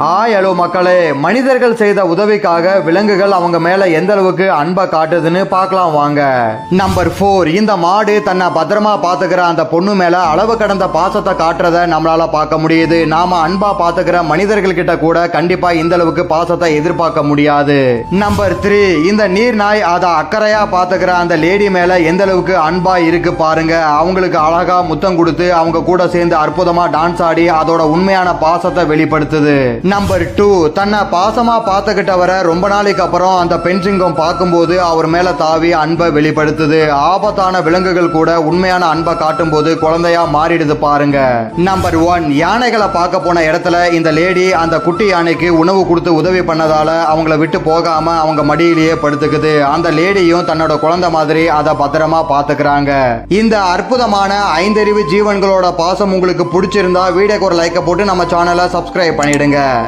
ஆய் ஹலோ மக்களே மனிதர்கள் செய்த உதவிக்காக விலங்குகள் அவங்க மேல எந்த அளவுக்கு அன்பை காட்டுதுன்னு பார்க்கலாம் வாங்க. நம்பர் ஃபோர் இந்த மாடு தன்னை பத்திரமா பாத்துக்கிற அந்த பொண்ணு மேல அளவு கடந்த பாசத்தை காட்டுறத நம்மளால பார்க்க முடியுது. நாம அன்பா பாத்துக்கிற மனிதர்கள் கிட்ட கூட கண்டிப்பா இந்த அளவுக்கு பாசத்தை எதிர்பார்க்க முடியாது. நம்பர் த்ரீ இந்த நீர் நாய் அதை அக்கறையா பாத்துக்கிற அந்த லேடி மேல எந்த அளவுக்கு அன்பா இருக்கு பாருங்க. அவங்களுக்கு அழகா முத்தம் கொடுத்து அவங்க கூட சேர்ந்து அற்புதமா டான்ஸ் ஆடி அதோட உண்மையான பாசத்தை வெளிப்படுத்துது. நம்பர் டூ தன்னை பாசமா பார்த்துக்கிட்டவரை ரொம்ப நாளைக்கு அப்புறம் அந்த பெண் சிங்கம் பார்க்கும்போது அவர் மேல தாவி அன்பை வெளிப்படுத்துது. ஆபத்தான விலங்குகள் கூட உண்மையான அன்பை காட்டும் போது குழந்தையா மாறிடுது பாருங்க. நம்பர் ஒன் யானைகளை பார்க்க போன இடத்துல இந்த லேடி அந்த குட்டி யானைக்கு உணவு கொடுத்து உதவி பண்ணதால அவங்கள விட்டு போகாம அவங்க மடியிலேயே படுத்துக்குது. அந்த லேடியும் தன்னோட குழந்தை மாதிரி அதை பத்திரமா பாத்துக்கிறாங்க இந்த அற்புதமான ஐந்தறிவு ஜீவன்களோட பாசம் உங்களுக்கு பிடிச்சிருந்தா வீடியோக்கு ஒரு லைக்கை போட்டு நம்ம சேனலை சப்ஸ்கிரைப் பண்ணிடுங்க.